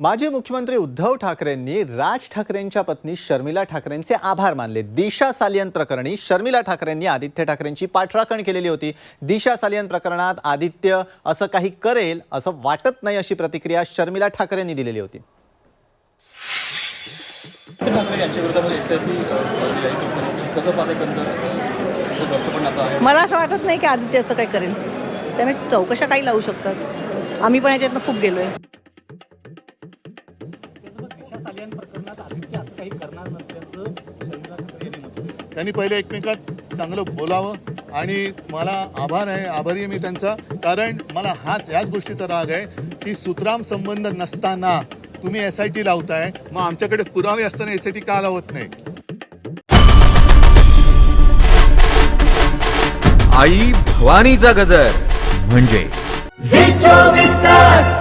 माजी मुख्यमंत्री उद्धव ठाकरेंनी राज ठाकरेंच्या पत्नी शर्मिला ठाकरेंचे आभार मानले. दिशा सालियन प्रकरणी शर्मिला ठाकरेंनी आदित्य ठाकरेंची पाठराखण केलेली होती. दिशा सालियन प्रकरणात आदित्य असं काही करेल असं वाटत नाही अशी प्रतिक्रिया शर्मिला ठाकरेंनी दिलेली होती. मला असं वाटत नाही की आदित्य असं काही करेल. त्यामुळे चौकशा काही लावू शकतात. आम्ही पण याच्यातनं खूप गेलोय. त्यांनी पहिले एकमेकात चांगलं बोलावं आणि मला आभार आहे आभारी आहे मी त्यांचा. कारण मला हाच याच गोष्टीचा राग आहे की सुतराम संबंध नसताना तुम्ही एस आय टी लावताय मग आमच्याकडे पुरावे असताना एस आय टी का लावत नाही? आई भवानीचा गजर. म्हणजे? झी चोवीस तास.